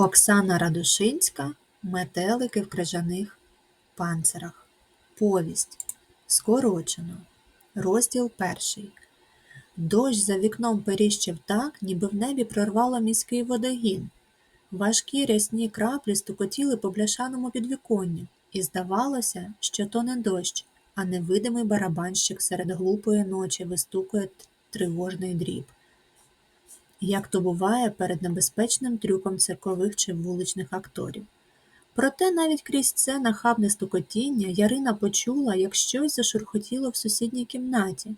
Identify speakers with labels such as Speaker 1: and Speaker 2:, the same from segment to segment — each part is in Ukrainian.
Speaker 1: Оксана Радушинська Метелики в крижаних панцирах. Повість. Скорочено. Розділ перший. Дощ за вікном періщив так, ніби в небі прорвало міський водогін. Важкі рясні краплі стукотіли по бляшаному підвіконню, і здавалося, що то не дощ, а невидимий барабанщик серед глупої ночі вистукує тривожний дріб. Як то буває перед небезпечним трюком циркових чи вуличних акторів. Проте навіть крізь це нахабне стукотіння Ярина почула, як щось зашурхотіло в сусідній кімнаті,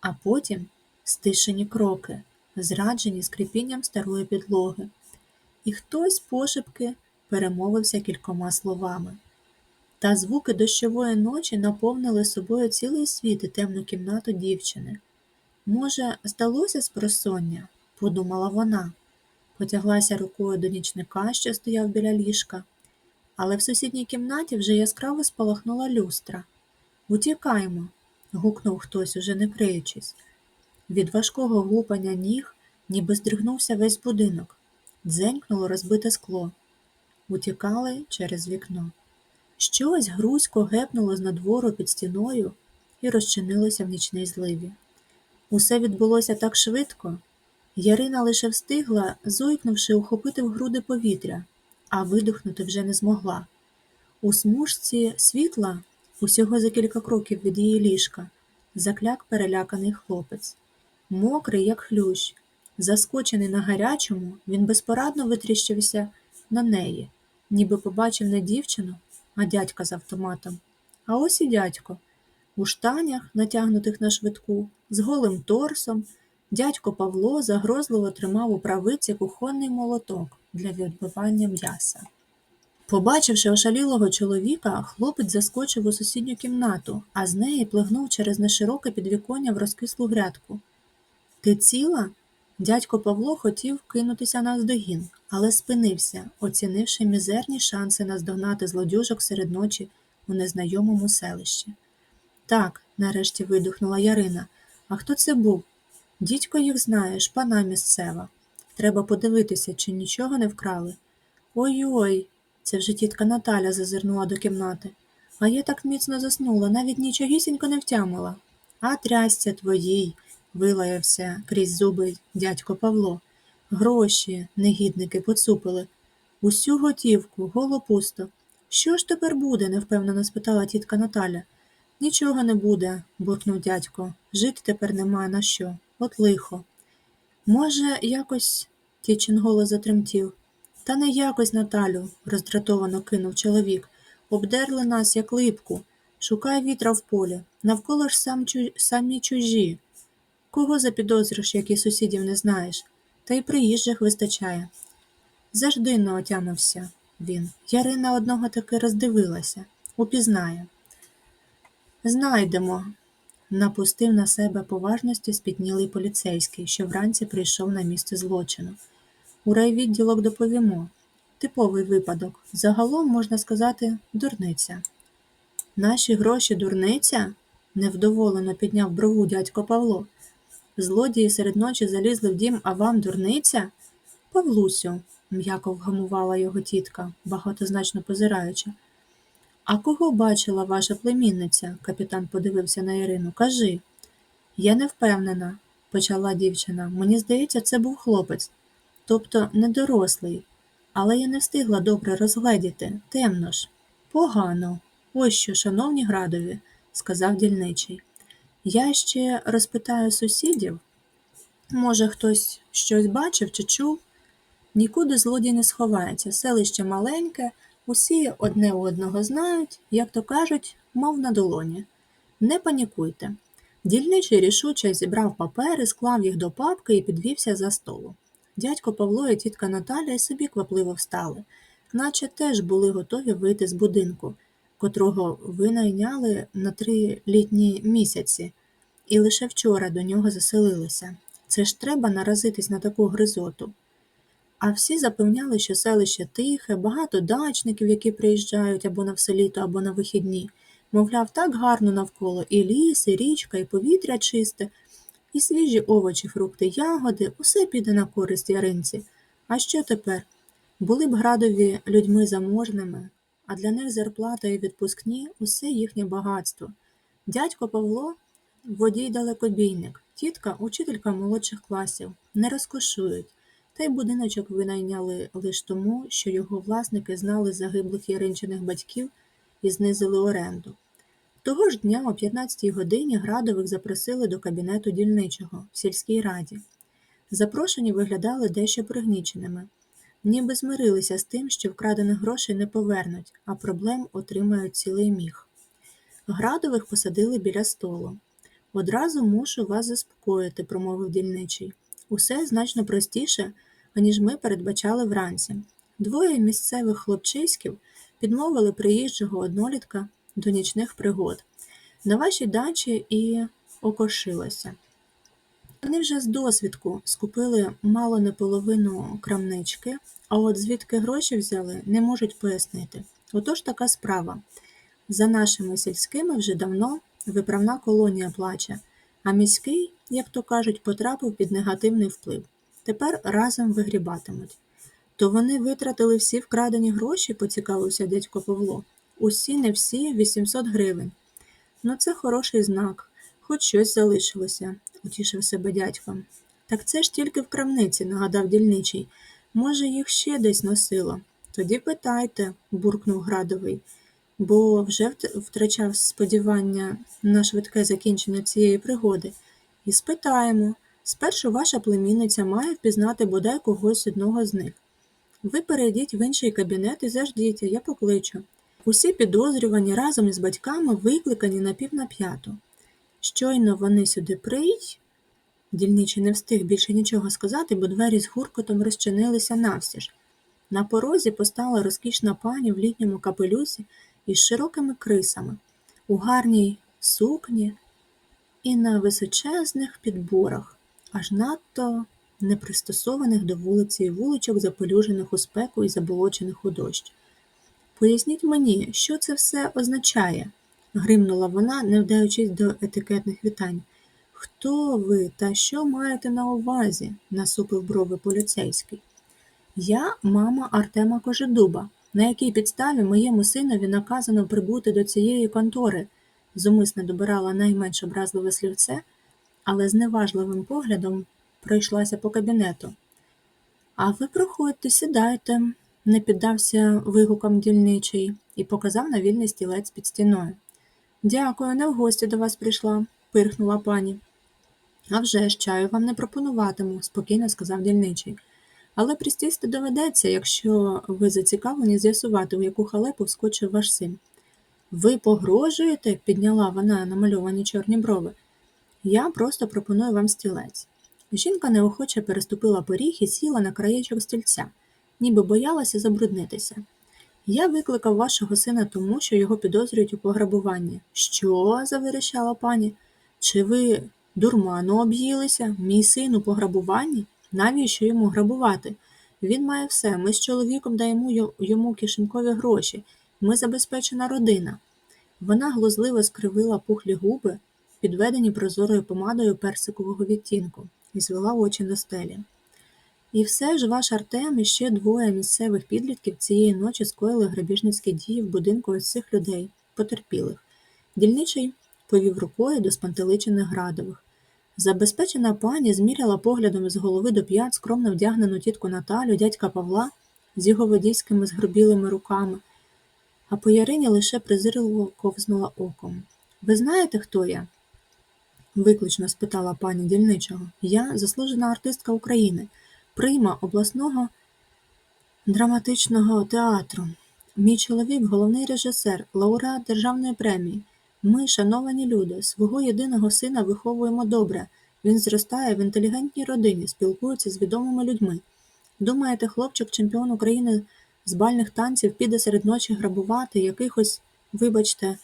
Speaker 1: а потім стишені кроки, зраджені скрипінням старої підлоги, і хтось пошепки перемовився кількома словами. Та звуки дощової ночі наповнили собою цілий світ і темну кімнату дівчини. Може, здалося спросоння, подумала вона, потяглася рукою до нічника, що стояв біля ліжка, але в сусідній кімнаті вже яскраво спалахнула люстра. Утікаймо. гукнув хтось, уже не криючись. Від важкого гупання ніг ніби здригнувся весь будинок. Дзенькнуло розбите скло. Утікали через вікно. Щось грузько гепнуло з надвору під стіною і розчинилося в нічній зливі. Усе відбулося так швидко. Ярина лише встигла, зойкнувши, ухопити в груди повітря, а видихнути вже не змогла. У смужці світла, усього за кілька кроків від її ліжка, закляк переляканий хлопець. Мокрий, як хлющ, заскочений на гарячому, він безпорадно витріщився на неї, ніби побачив не дівчину, а дядька з автоматом. А ось і дядько. У штанях, натягнутих на швидку, з голим торсом, дядько Павло загрозливо тримав у правиці кухонний молоток для відбивання м'яса. Побачивши ошалілого чоловіка, хлопець заскочив у сусідню кімнату, а з неї плигнув через нешироке підвіконня в розкислу грядку. Ти ціла? Дядько Павло хотів кинутися навздогін, але спинився, оцінивши мізерні шанси наздогнати злодюжок серед ночі у незнайомому селищі. Так, нарешті видухнула Ярина. А хто це був? Дідько їх знає, шпана місцева. Треба подивитися, чи нічого не вкрали. Ой-ой, це вже тітка Наталя зазирнула до кімнати. А я так міцно заснула, навіть нічогісінько не втямила. А трясця твоїй, вилаявся крізь зуби дядько Павло. Гроші, негідники, поцупили. Усю готівку, голо пусто. Що ж тепер буде? невпевнено спитала тітка Наталя. Нічого не буде, буркнув дядько. Жити тепер нема на що. От лихо. Може, якось. Тічин голос затремтів. Та не якось, Наталю, роздратовано кинув чоловік. Обдерли нас, як липку. Шукай вітра в полі. Навколо ж сам чу... самі чужі. Кого запідозриш, як і сусідів не знаєш, та й приїжджих вистачає. Завжди не отямився він. Ярина одного таки роздивилася, упізнає. Знайдемо, напустив на себе поважності спітнілий поліцейський, що вранці прийшов на місце злочину. У райвідділок доповімо. Типовий випадок. Загалом, можна сказати, дурниця. Наші гроші дурниця? невдоволено підняв брову дядько Павло. Злодії серед ночі залізли в дім, а вам дурниця? Павлусю, м'яко вгамувала його тітка, багатозначно позираючи. А кого бачила ваша племінниця? капітан подивився на Ірину. Кажи. Я не впевнена, почала дівчина. Мені здається, це був хлопець, тобто не дорослий, але я не встигла добре розгледіти. Темно ж. Погано. Ось що, шановні градові, сказав дільничий. Я ще розпитаю сусідів. Може, хтось щось бачив чи чув? Нікуди злодій не сховається, селище маленьке, усі одне одного знають, як то кажуть, мов на долоні. Не панікуйте. Дільничий рішуче зібрав папери, склав їх до папки і підвівся за столу. Дядько Павло і тітка Наталя й собі квапливо встали, наче теж були готові вийти з будинку, котрого винайняли на три літні місяці, і лише вчора до нього заселилися. Це ж треба наразитись на таку гризоту. А всі запевняли, що селище тихе, багато дачників, які приїжджають або на все літо, або на вихідні. Мовляв, так гарно навколо і ліс, і річка, і повітря чисте, і свіжі овочі, фрукти, ягоди, усе піде на користь яринці. А що тепер? Були б градові людьми заможними, а для них зарплата і відпускні усе їхнє багатство. Дядько Павло водій далекобійник, тітка учителька молодших класів, не розкошують. Та й будиночок винайняли лише тому, що його власники знали загиблих яринчиних батьків і знизили оренду. Того ж дня о 15-й годині Градових запросили до кабінету дільничого в сільській раді. Запрошені виглядали дещо пригніченими, ніби змирилися з тим, що вкрадених грошей не повернуть, а проблем отримають цілий міг. Градових посадили біля столу. Одразу мушу вас заспокоїти, промовив дільничий. Усе значно простіше, аніж ми передбачали вранці. Двоє місцевих хлопчиськів підмовили приїжджого однолітка до нічних пригод. На вашій дачі і окошилося. Вони вже з досвідку скупили мало не половину крамнички, а от звідки гроші взяли, не можуть пояснити. Отож така справа. За нашими сільськими вже давно виправна колонія плаче, а міський, як то кажуть, потрапив під негативний вплив. Тепер разом вигрібатимуть. То вони витратили всі вкрадені гроші, поцікавився дядько Павло. Усі, не всі, 800 гривень. Ну, це хороший знак, хоч щось залишилося, утішив себе дядько. Так це ж тільки в крамниці, нагадав дільничий. Може, їх ще десь носило. Тоді питайте, буркнув Градовий, бо вже вт- втрачав сподівання на швидке закінчення цієї пригоди. І спитаємо. Спершу ваша племінниця має впізнати бодай когось одного з них. Ви перейдіть в інший кабінет і заждіть, я покличу. Усі підозрювані разом із батьками викликані на пів на п'яту. Щойно вони сюди приїдь. Дільничий не встиг більше нічого сказати, бо двері з гуркотом розчинилися навстіж. На порозі постала розкішна пані в літньому капелюсі із широкими крисами, у гарній сукні і на височезних підборах, аж надто непристосованих до вулиці і вуличок, запелюжених у спеку і заболочених у дощ. Поясніть мені, що це все означає? гримнула вона, не вдаючись до етикетних вітань. Хто ви та що маєте на увазі? насупив брови поліцейський. Я мама Артема Кожедуба, на якій підставі моєму синові наказано прибути до цієї контори, зумисне добирала найменш образливе слівце, але з неважливим поглядом пройшлася по кабінету. А ви проходьте, сідайте, не піддався вигукам дільничий і показав на вільний стілець під стіною. Дякую, не в гості до вас прийшла, пирхнула пані. «А вже ж чаю вам не пропонуватиму, спокійно сказав дільничий. Але присісти доведеться, якщо ви зацікавлені з'ясувати, у яку халепу вскочив ваш син. Ви погрожуєте? підняла вона намальовані чорні брови. Я просто пропоную вам стілець. Жінка неохоче переступила поріг і сіла на краєчок стільця, ніби боялася забруднитися. Я викликав вашого сина тому, що його підозрюють у пограбуванні. Що? заверещала пані. Чи ви дурману об'їлися? Мій син у пограбуванні? Навіщо йому грабувати? Він має все. Ми з чоловіком даємо йому кишенькові гроші. Ми забезпечена родина. Вона глузливо скривила пухлі губи, підведені прозорою помадою персикового відтінку, і звела очі до стелі. І все ж ваш Артем і ще двоє місцевих підлітків цієї ночі скоїли грабіжницькі дії в будинку ось цих людей, потерпілих. Дільничий повів рукою до спантеличених градових. Забезпечена пані зміряла поглядом з голови до п'ят скромно вдягнену тітку Наталю, дядька Павла з його водійськими згрубілими руками, а по Ярині лише презирливо ковзнула оком. Ви знаєте, хто я? виклично спитала пані дільничого. Я заслужена артистка України, прима обласного драматичного театру. Мій чоловік головний режисер, лауреат державної премії. Ми, шановані люди, свого єдиного сина виховуємо добре. Він зростає в інтелігентній родині, спілкується з відомими людьми. Думаєте, хлопчик, чемпіон України з бальних танців, піде серед ночі грабувати якихось, вибачте,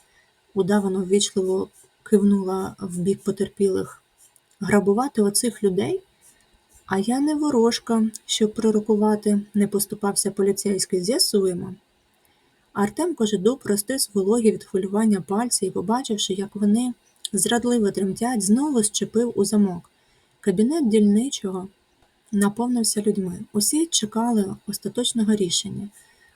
Speaker 1: удавано ввічливо кивнула в бік потерпілих. Грабувати оцих людей? А я не ворожка, щоб пророкувати, не поступався поліцейський, з'ясуємо. Артем Кожедуб розтис вологі від хвилювання пальці і, побачивши, як вони зрадливо тремтять, знову щепив у замок. Кабінет дільничого наповнився людьми. Усі чекали остаточного рішення.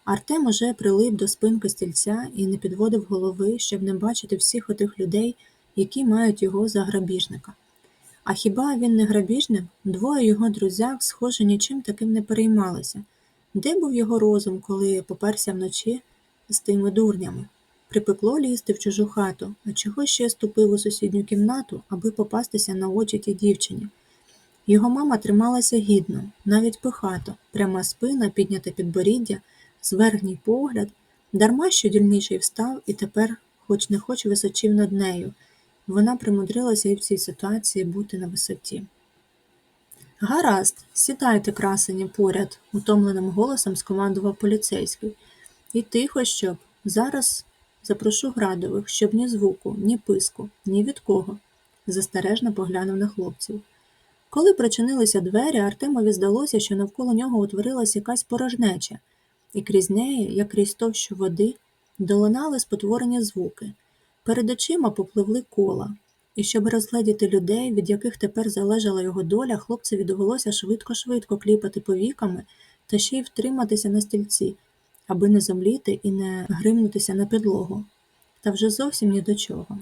Speaker 1: Артем уже прилип до спинки стільця і не підводив голови, щоб не бачити всіх отих людей, які мають його за грабіжника. А хіба він не грабіжник? Двоє його друзяк, схоже, нічим таким не переймалися. Де був його розум, коли поперся вночі з тими дурнями? Припекло лізти в чужу хату, а чого ще ступив у сусідню кімнату, аби попастися на очі тій дівчині? Його мама трималася гідно, навіть пихато, пряма спина, підняте підборіддя, зверхній погляд, дарма що дільніший встав і тепер, хоч не хоч, височив над нею. Вона примудрилася і в цій ситуації бути на висоті. Гаразд, сідайте, красені, поряд, утомленим голосом скомандував поліцейський. І тихо, щоб. Зараз запрошу градових, щоб ні звуку, ні писку, ні від кого. застережно поглянув на хлопців. Коли причинилися двері, Артемові здалося, що навколо нього утворилась якась порожнеча, і крізь неї, як крізь товщу води, долинали спотворені звуки. Перед очима попливли кола, і щоб розгледіти людей, від яких тепер залежала його доля, хлопцеві довелося швидко-швидко кліпати повіками та ще й втриматися на стільці, аби не зомліти і не гримнутися на підлогу. Та вже зовсім ні до чого.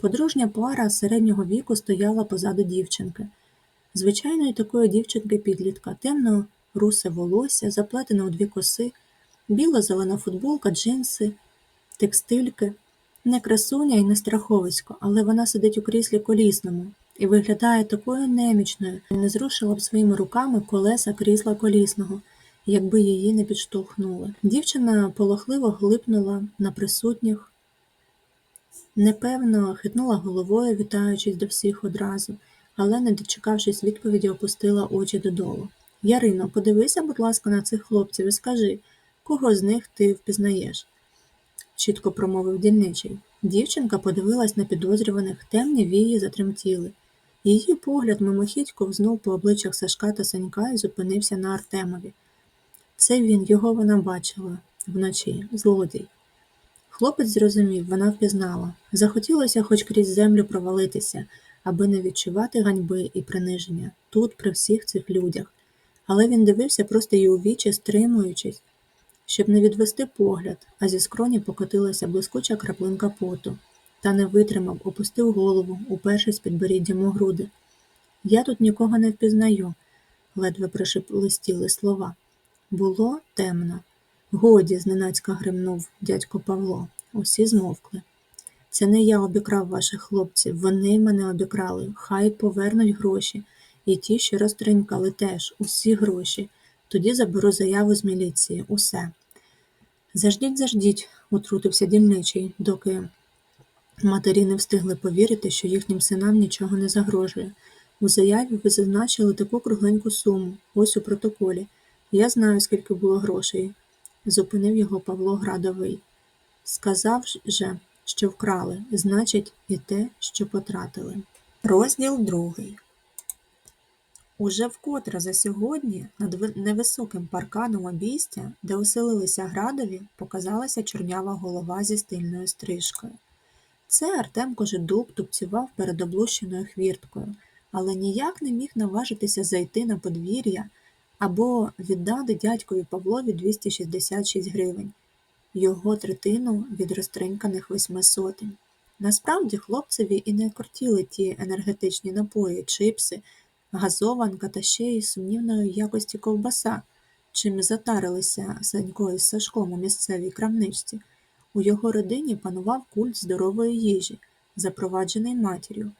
Speaker 1: Подружня пара середнього віку стояла позаду дівчинки. Звичайної такої дівчинки підлітка, темно русе волосся, заплетене у дві коси, біло-зелена футболка, джинси, текстильки. Не красуня і не страховисько, але вона сидить у кріслі колісному і виглядає такою немічною, не зрушила б своїми руками колеса крісла колісного, якби її не підштовхнули. Дівчина полохливо глипнула на присутніх, непевно хитнула головою, вітаючись до всіх одразу, але, не дочекавшись відповіді, опустила очі додолу. Ярино, подивися, будь ласка, на цих хлопців і скажи, кого з них ти впізнаєш? чітко промовив дільничий. Дівчинка подивилась на підозрюваних, темні вії затремтіли. Її погляд мимохідь ковзнув по обличчях Сашка та Санька і зупинився на Артемові. Це він, його вона бачила вночі, злодій. Хлопець зрозумів, вона впізнала. Захотілося хоч крізь землю провалитися, аби не відчувати ганьби і приниження тут, при всіх цих людях. Але він дивився просто їй у вічі, стримуючись, щоб не відвести погляд, а зі скроні покотилася блискуча краплинка поту. Та не витримав, опустив голову, упершись підборіддям у груди. Я тут нікого не впізнаю, ледве прошелестіли слова. Було темно. Годі, зненацька гримнув дядько Павло. Усі змовкли. Це не я обікрав ваших хлопців, вони мене обікрали. Хай повернуть гроші. І ті, що розтринькали теж, усі гроші. Тоді заберу заяву з міліції, усе. Заждіть, заждіть, утрутився дільничий, доки матері не встигли повірити, що їхнім синам нічого не загрожує. У заяві ви зазначили таку кругленьку суму, ось у протоколі. Я знаю, скільки було грошей, зупинив його Павло Градовий. Сказав же, що вкрали, значить, і те, що потратили. Розділ другий. Уже вкотре за сьогодні над невисоким парканом обійстя, де оселилися градові, показалася чорнява голова зі стильною стрижкою. Це Артем Кожедуб тупцював перед облущеною хвірткою, але ніяк не міг наважитися зайти на подвір'я або віддати дядькові Павлові 266 гривень, його третину від розтриньканих восьми сотень. Насправді хлопцеві і не кортіли ті енергетичні напої, чипси газованка та ще й сумнівної якості ковбаса, чим затарилися Санько із Сашком у місцевій крамничці. У його родині панував культ здорової їжі, запроваджений матір'ю,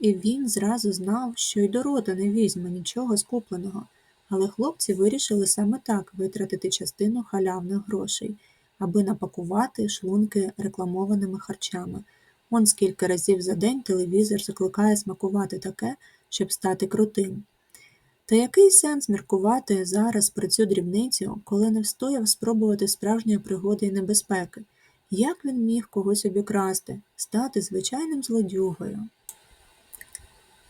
Speaker 1: і він зразу знав, що й до рота не візьме нічого скупленого, але хлопці вирішили саме так витратити частину халявних грошей, аби напакувати шлунки рекламованими харчами. Он скільки разів за день телевізор закликає смакувати таке, щоб стати крутим. Та який сенс міркувати зараз про цю дрібницю, коли не встояв спробувати справжньої пригоди і небезпеки? Як він міг когось обікрасти, стати звичайним злодюгою?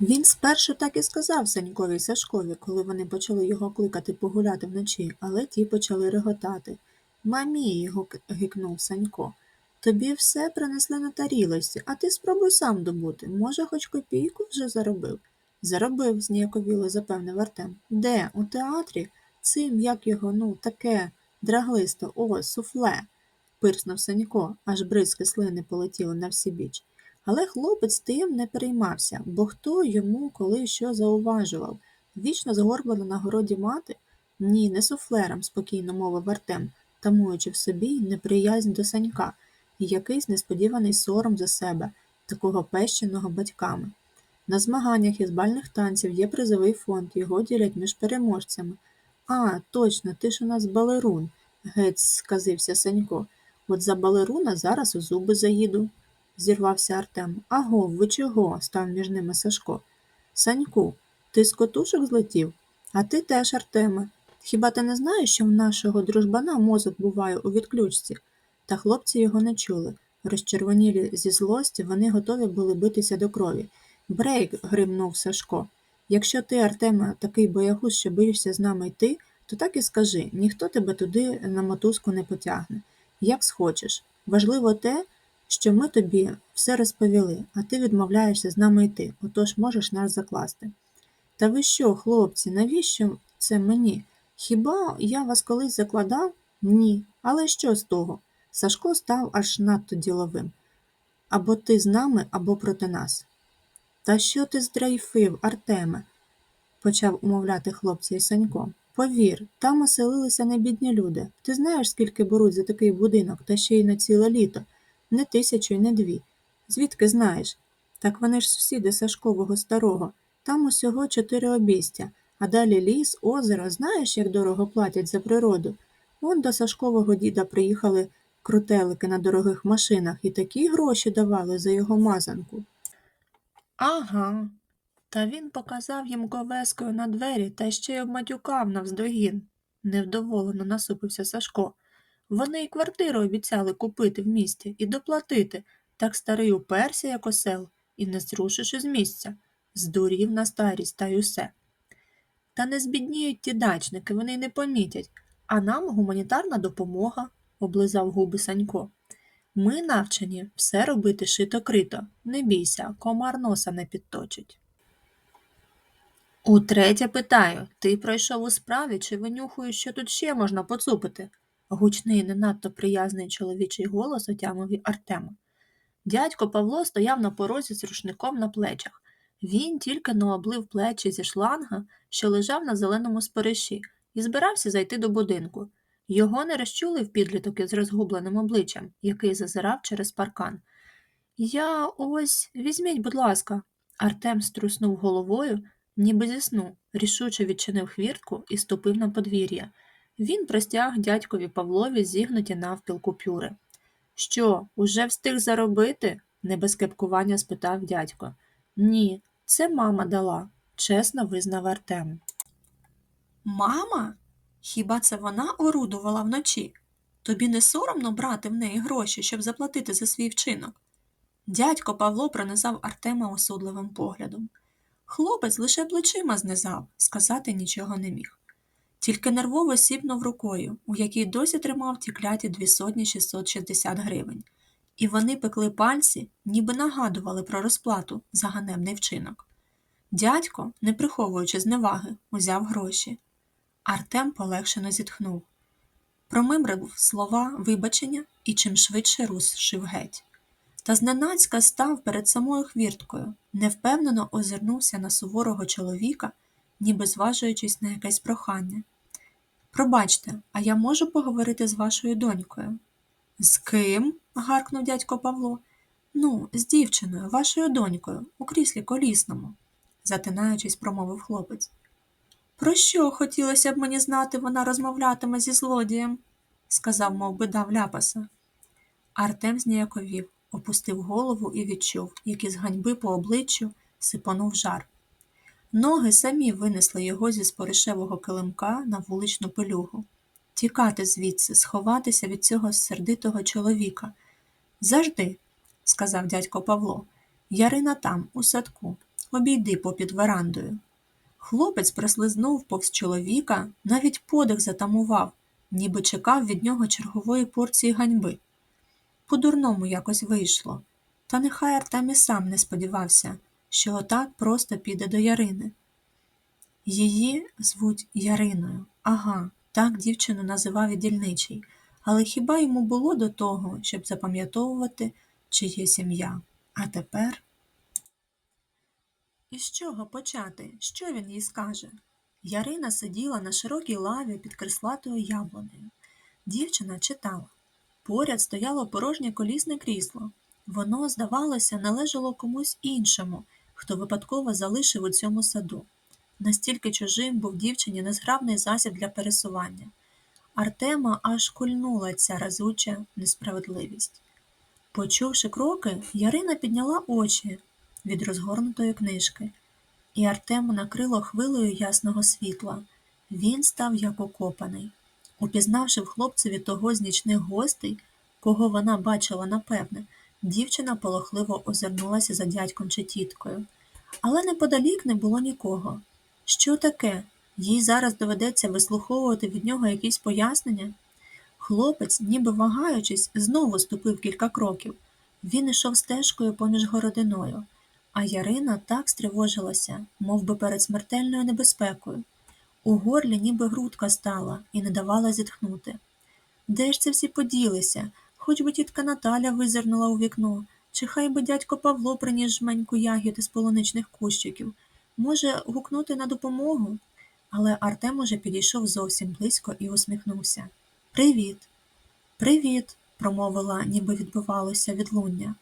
Speaker 1: Він спершу так і сказав Санькові Сашкові, коли вони почали його кликати погуляти вночі, але ті почали реготати. Мамі, його гикнув Санько. Тобі все принесли на тарілочці, а ти спробуй сам добути. Може, хоч копійку вже заробив. Заробив, зніяковіло запевнив Артем. Де? У театрі? Цим, як його, ну, таке, драглисто, о, суфле. пирснув Санько, аж бризки слини полетіли на всі біч. Але хлопець тим не переймався, бо хто йому коли що зауважував. Вічно згорблена на городі мати? Ні, не суфлером, спокійно мовив Артем, тамуючи в собі неприязнь до Санька і якийсь несподіваний сором за себе, такого пещеного батьками. На змаганнях із бальних танців є призовий фонд, його ділять між переможцями. А, точно, ти ж у нас балерун, геть сказився Санько. От за балеруна зараз у зуби заїду, зірвався Артем. Аго, ви чого? став між ними Сашко. Саньку, ти з котушок злетів? А ти теж, Артеме. Хіба ти не знаєш, що в нашого дружбана мозок буває у відключці? Та хлопці його не чули. Розчервонілі зі злості, вони готові були битися до крові. Брейк, гримнув Сашко. Якщо ти, Артеме, такий боягуз, що боїшся з нами йти, то так і скажи, ніхто тебе туди на мотузку не потягне. Як схочеш. Важливо те, що ми тобі все розповіли, а ти відмовляєшся з нами йти, отож можеш нас закласти. Та ви що, хлопці, навіщо це мені? Хіба я вас колись закладав? Ні. Але що з того? Сашко став аж надто діловим. Або ти з нами, або проти нас. Та що ти здрейфив, Артеме? почав умовляти хлопця і Санько. Повір, там оселилися небідні люди. Ти знаєш, скільки беруть за такий будинок, та ще й на ціле літо, не тисячу й не дві. Звідки знаєш? Так вони ж сусіди Сашкового старого. Там усього чотири обійстя, а далі ліс, озеро, знаєш, як дорого платять за природу. Он до Сашкового діда приїхали крутелики на дорогих машинах і такі гроші давали за його мазанку. Ага. Та він показав їм ковескою на двері та ще й обматюкав навздогін. Невдоволено насупився Сашко. Вони й квартиру обіцяли купити в місті і доплатити. Так старий уперся, як осел, і не зрушиш із місця. Здурів на старість та й усе. Та не збідніють ті дачники, вони й не помітять. А нам гуманітарна допомога, облизав губи Санько. Ми навчені все робити шито-крито. Не бійся, комар носа не підточить. Утретє питаю, ти пройшов у справі чи винюхуєш, що тут ще можна поцупити? Гучний, не надто приязний чоловічий голос отямив Артема. Дядько Павло стояв на порозі з рушником на плечах. Він тільки но облив плечі зі шланга, що лежав на зеленому спориші, і збирався зайти до будинку. Його не розчулив підліток із розгубленим обличчям, який зазирав через паркан. Я ось візьміть, будь ласка. Артем струснув головою, ніби зі сну, рішуче відчинив хвіртку і ступив на подвір'я. Він простяг дядькові Павлові зігнуті навпіл купюри. Що, уже встиг заробити? не без кепкування спитав дядько. Ні, це мама дала, чесно визнав Артем. Мама? Хіба це вона орудувала вночі? Тобі не соромно брати в неї гроші, щоб заплатити за свій вчинок? Дядько Павло пронизав Артема осудливим поглядом. Хлопець лише плечима знизав, сказати нічого не міг. Тільки нервово сіпнув рукою, у якій досі тримав ті кляті дві сотні 660 гривень, і вони пекли пальці, ніби нагадували про розплату за ганебний вчинок. Дядько, не приховуючи зневаги, узяв гроші. Артем полегшено зітхнув. Промимрив слова вибачення і чим швидше рушив геть. Та зненацька став перед самою хвірткою, невпевнено озирнувся на суворого чоловіка, ніби зважуючись на якесь прохання. Пробачте, а я можу поговорити з вашою донькою? З ким? гаркнув дядько Павло. Ну, з дівчиною, вашою донькою, у кріслі колісному, затинаючись, промовив хлопець. Про що хотілося б мені знати, вона розмовлятиме зі злодієм, сказав, мов би дав ляпаса. Артем зніяковів, опустив голову і відчув, як із ганьби по обличчю сипонув жар. Ноги самі винесли його зі споришевого килимка на вуличну пилюгу. Тікати звідси, сховатися від цього сердитого чоловіка. Завжди, сказав дядько Павло, Ярина там, у садку, обійди попід верандою. Хлопець прослизнув повз чоловіка, навіть подих затамував, ніби чекав від нього чергової порції ганьби. По-дурному якось вийшло. Та нехай Артем і сам не сподівався, що отак просто піде до Ярини. Її звуть Яриною. Ага, так дівчину називав і дільничий. Але хіба йому було до того, щоб запам'ятовувати чиєсь ім'я? А тепер. І з чого почати? Що він їй скаже? Ярина сиділа на широкій лаві під креслатою яблунею. Дівчина читала. Поряд стояло порожнє колісне крісло. Воно, здавалося, належало комусь іншому, хто випадково залишив у цьому саду. Настільки чужим був дівчині незграбний засіб для пересування. Артема аж кульнула ця разуча несправедливість. Почувши кроки, Ярина підняла очі від розгорнутої книжки, і Артему накрило хвилею ясного світла. Він став як окопаний. Упізнавши в хлопцеві того з нічних гостей, кого вона бачила напевне, дівчина полохливо озирнулася за дядьком чи тіткою. Але неподалік не було нікого. Що таке? Їй зараз доведеться вислуховувати від нього якісь пояснення? Хлопець, ніби вагаючись, знову ступив кілька кроків. Він ішов стежкою поміж городиною, а Ярина так стривожилася, мов би перед смертельною небезпекою. У горлі ніби грудка стала і не давала зітхнути. Де ж це всі поділися? Хоч би тітка Наталя визирнула у вікно, чи хай би дядько Павло приніс жменьку ягід із полуничних кущиків. Може, гукнути на допомогу? Але Артем уже підійшов зовсім близько і усміхнувся. Привіт. Привіт, промовила, ніби відбивалося відлуння.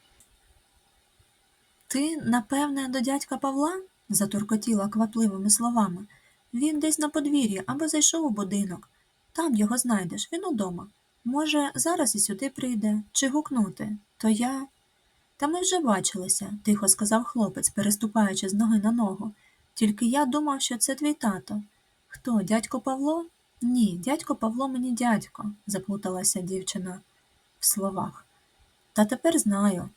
Speaker 1: Ти, напевне, до дядька Павла? затуркотіла квапливими словами. Він десь на подвір'ї або зайшов у будинок. Там його знайдеш, він удома. Може, зараз і сюди прийде, чи гукнути, то я. Та ми вже бачилися, тихо сказав хлопець, переступаючи з ноги на ногу. Тільки я думав, що це твій тато. Хто, дядько Павло? Ні, дядько Павло мені дядько, заплуталася дівчина в словах. Та тепер знаю.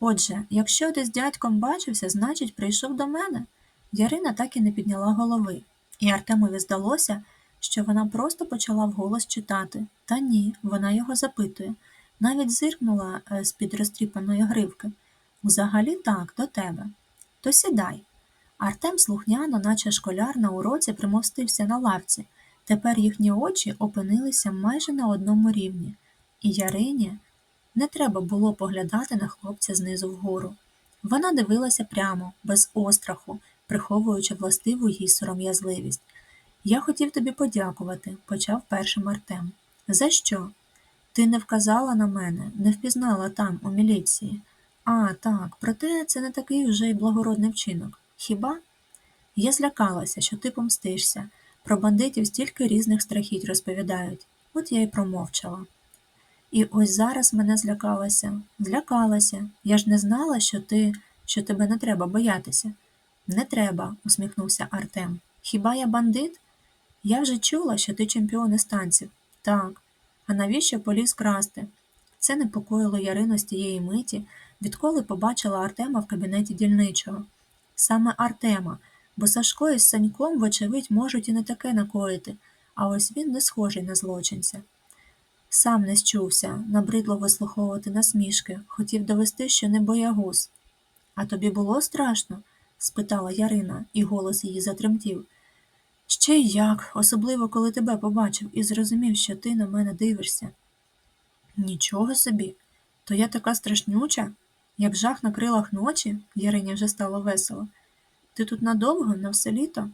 Speaker 1: Отже, якщо ти з дядьком бачився, значить, прийшов до мене. Ярина так і не підняла голови, і Артемові здалося, що вона просто почала вголос читати. Та ні, вона його запитує. Навіть зиркнула е, з-під розтріпаної гривки. Взагалі так, до тебе. То сідай. Артем слухняно, наче школяр на уроці, примостився на лавці. Тепер їхні очі опинилися майже на одному рівні, і Ярині не треба було поглядати на хлопця знизу вгору. Вона дивилася прямо, без остраху, приховуючи властиву їй сором'язливість. Я хотів тобі подякувати, почав першим Артем. За що? Ти не вказала на мене, не впізнала там, у міліції. А, так, проте це не такий вже й благородний вчинок. Хіба? Я злякалася, що ти помстишся. Про бандитів стільки різних страхіть розповідають. От я й промовчала. І ось зараз мене злякалася. Злякалася. Я ж не знала, що ти, що тебе не треба боятися. Не треба, усміхнувся Артем. Хіба я бандит? Я вже чула, що ти чемпіон із танців. Так. А навіщо поліз красти? Це непокоїло Ярину з тієї миті, відколи побачила Артема в кабінеті дільничого. Саме Артема, бо Сашко із Саньком, вочевидь, можуть і не таке накоїти, а ось він не схожий на злочинця. Сам не счувся, набридло вислуховувати насмішки, хотів довести, що не боягуз. А тобі було страшно? спитала Ярина, і голос її затремтів. Ще й як, особливо коли тебе побачив і зрозумів, що ти на мене дивишся. Нічого собі, то я така страшнюча, як жах на крилах ночі, Ярині вже стало весело. Ти тут надовго, на все літо?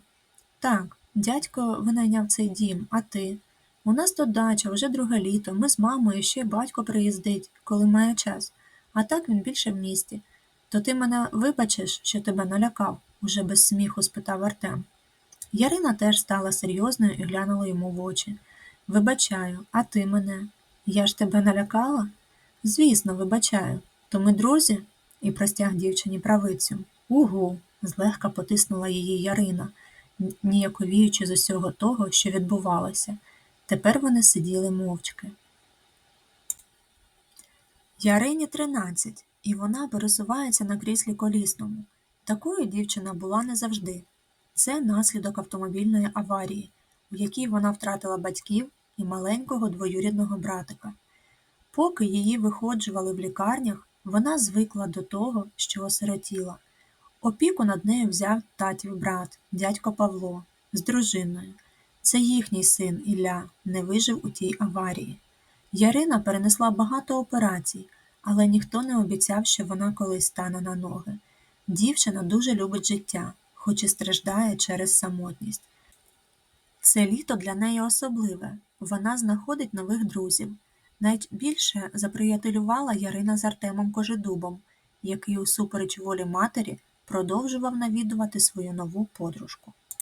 Speaker 1: Так, дядько винайняв цей дім, а ти? У нас тут дача, вже друге літо, ми з мамою ще батько приїздить, коли має час, а так він більше в місті. То ти мене вибачиш, що тебе налякав? уже без сміху спитав Артем. Ярина теж стала серйозною і глянула йому в очі. Вибачаю, а ти мене? Я ж тебе налякала? Звісно, вибачаю. То ми друзі? і простяг дівчині правицю. Угу, злегка потиснула її Ярина, ніяковіючи з усього того, що відбувалося. Тепер вони сиділи мовчки. Ярині тринадцять, і вона пересувається на кріслі колісному. Такою дівчина була не завжди. Це наслідок автомобільної аварії, в якій вона втратила батьків і маленького двоюрідного братика. Поки її виходжували в лікарнях, вона звикла до того, що осиротіла. Опіку над нею взяв татів брат, дядько Павло, з дружиною. Це їхній син Ілля не вижив у тій аварії. Ярина перенесла багато операцій, але ніхто не обіцяв, що вона колись стане на ноги. Дівчина дуже любить життя, хоч і страждає через самотність. Це літо для неї особливе. Вона знаходить нових друзів. Найбільше заприятелювала Ярина з Артемом Кожедубом, який, усупереч волі матері, продовжував навідувати свою нову подружку.